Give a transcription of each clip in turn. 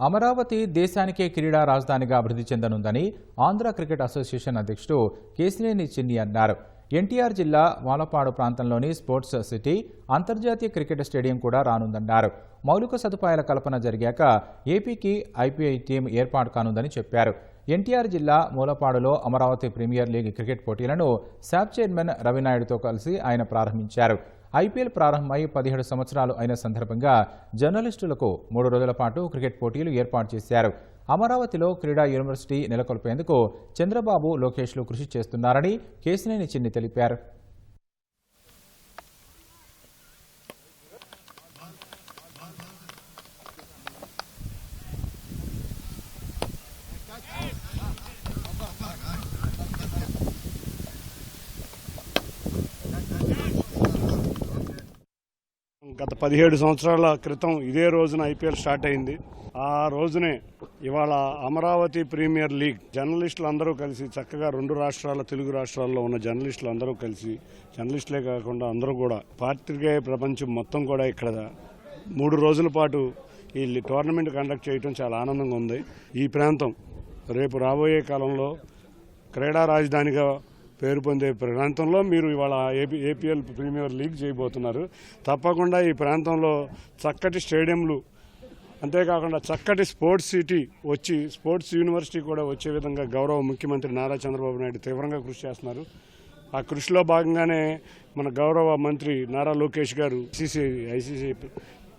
అమరావతి దేశానికే క్రీడా రాజధానిగా అభివృద్ధి చెందనుందని ఆంధ్ర క్రికెట్ అసోసియేషన్ అధ్యక్షుడు కేసినేని చిన్ని అన్నారు. ఎన్టీఆర్ జిల్లా వాలపాడు ప్రాంతంలోని స్పోర్ట్స్ సిటీ అంతర్జాతీయ క్రికెట్ స్టేడియం కూడా రానుందన్నారు. మౌలిక సదుపాయాల కల్పన జరిగాక ఏపీకి ఐపీఐ టీం ఏర్పాటు కానుందని చెప్పారు. ఎన్టీఆర్ జిల్లా మూలపాడులో అమరావతి ప్రీమియర్ లీగ్ క్రికెట్ పోటీలను శాప్ చైర్మన్ రవినాయుడుతో కలిసి ఆయన ప్రారంభించారు. ఐపీఎల్ ప్రారంభమై పదిహేడు సంవత్సరాలు అయిన సందర్భంగా జర్నలిస్టులకు మూడు రోజుల పాటు క్రికెట్ పోటీలు ఏర్పాటు చేశారు. అమరావతిలో క్రీడా యూనివర్సిటీ నెలకొల్పేందుకు చంద్రబాబు లోకేష్లు కృషి చేస్తున్నారని కేసినేని చిన్ని తెలిపారు. గత పదిహేడు సంవత్సరాల క్రితం ఇదే రోజున ఐపీఎల్ స్టార్ట్ అయింది. ఆ రోజునే ఇవాళ అమరావతి ప్రీమియర్ లీగ్ జర్నలిస్టులు అందరూ కలిసి చక్కగా రెండు రాష్ట్రాల తెలుగు రాష్ట్రాల్లో ఉన్న జర్నలిస్టులు అందరూ కలిసి జర్నలిస్టులే కాకుండా అందరూ కూడా పాత్రికేయ ప్రపంచం మొత్తం కూడా ఇక్కడ మూడు రోజుల పాటు ఈ టోర్నమెంట్ కండక్ట్ చేయడం చాలా ఆనందంగా ఉంది. ఈ ప్రాంతం రేపు రాబోయే కాలంలో క్రీడా రాజధానిగా పేరు పొందే ప్రాంతంలో మీరు ఇవాళ ఏపీ ఏపీఎల్ ప్రీమియర్ లీగ్ చేయబోతున్నారు. తప్పకుండా ఈ ప్రాంతంలో చక్కటి స్టేడియంలు అంతేకాకుండా చక్కటి స్పోర్ట్స్ సిటీ వచ్చి స్పోర్ట్స్ యూనివర్సిటీ కూడా వచ్చే విధంగా గౌరవ ముఖ్యమంత్రి నారా చంద్రబాబు నాయుడు తీవ్రంగా కృషి చేస్తున్నారు. ఆ కృషిలో భాగంగానే మన గౌరవ మంత్రి నారా లోకేష్ గారు ఐసీసీ ఐసీసీ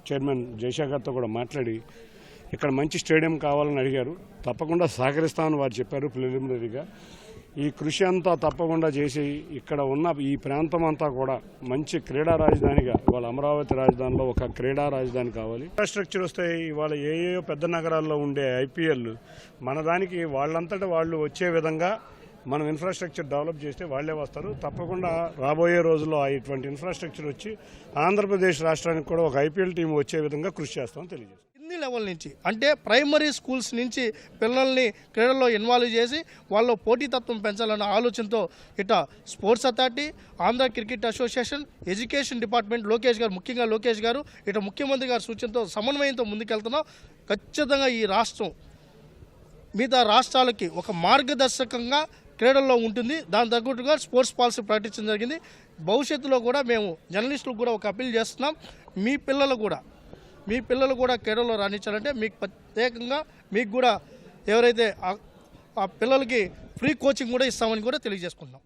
చైర్మన్ జయశేఖర్తో కూడా మాట్లాడి ఇక్కడ మంచి స్టేడియం కావాలని అడిగారు. తప్పకుండా సహకరిస్తామని వారు చెప్పారు ప్రిలిమినరీగా. ఈ కృషి అంతా తప్పకుండా చేసి ఇక్కడ ఉన్న ఈ ప్రాంతం అంతా కూడా మంచి క్రీడా రాజధానిగా ఇవాళ అమరావతి రాజధానిలో ఒక క్రీడా రాజధాని కావాలి. ఇన్ఫ్రాస్ట్రక్చర్ వస్తే ఇవాళ ఏ ఏ పెద్ద నగరాల్లో ఉండే ఐపీఎల్ మన దానికి వాళ్ళంతటా వాళ్ళు వచ్చే విధంగా మనం ఇన్ఫ్రాస్ట్రక్చర్ డెవలప్ చేస్తే వాళ్ళే వస్తారు. తప్పకుండా రాబోయే రోజుల్లో ఆ ఇటువంటి ఇన్ఫ్రాస్ట్రక్చర్ వచ్చి ఆంధ్రప్రదేశ్ రాష్ట్రానికి కూడా ఒక ఐపీఎల్ టీం వచ్చే విధంగా కృషి చేస్తామని తెలియజేస్తాం లెవెల్ నుంచి అంటే ప్రైమరీ స్కూల్స్ నుంచి పిల్లల్ని క్రీడల్లో ఇన్వాల్వ్ చేసి వాళ్ళ పోటీతత్వం పెంచాలన్న ఆలోచనతో ఇట sports authority Andhra cricket association education department Lokesh గారు ముఖ్యంగా లోకేష్ గారు ఇట ముఖ్యమంత్రి గారి సూచనతో సమన్వయంతో ముందుకెళ్తున్నాం. ఖచ్చితంగా ఈ రాష్ట్రం మిగతా రాష్ట్రాలకి ఒక మార్గదర్శకంగా క్రీడల్లో ఉంటుంది. దాని తగ్గట్టుగా స్పోర్ట్స్ పాలసీ ప్రకటించడం జరిగింది. భవిష్యత్తులో కూడా మేము జర్నలిస్టులకు కూడా ఒక అప్పీల్ చేస్తున్నాం. మీ పిల్లలు కూడా మీ పిల్లలు కూడా క్రీడల్లో రాణించాలంటే మీకు ప్రత్యేకంగా మీకు కూడా ఎవరైతే ఆ- పిల్లలకి ఫ్రీ కోచింగ్ కూడా ఇస్తామని కూడా తెలియజేసుకుంటున్నాం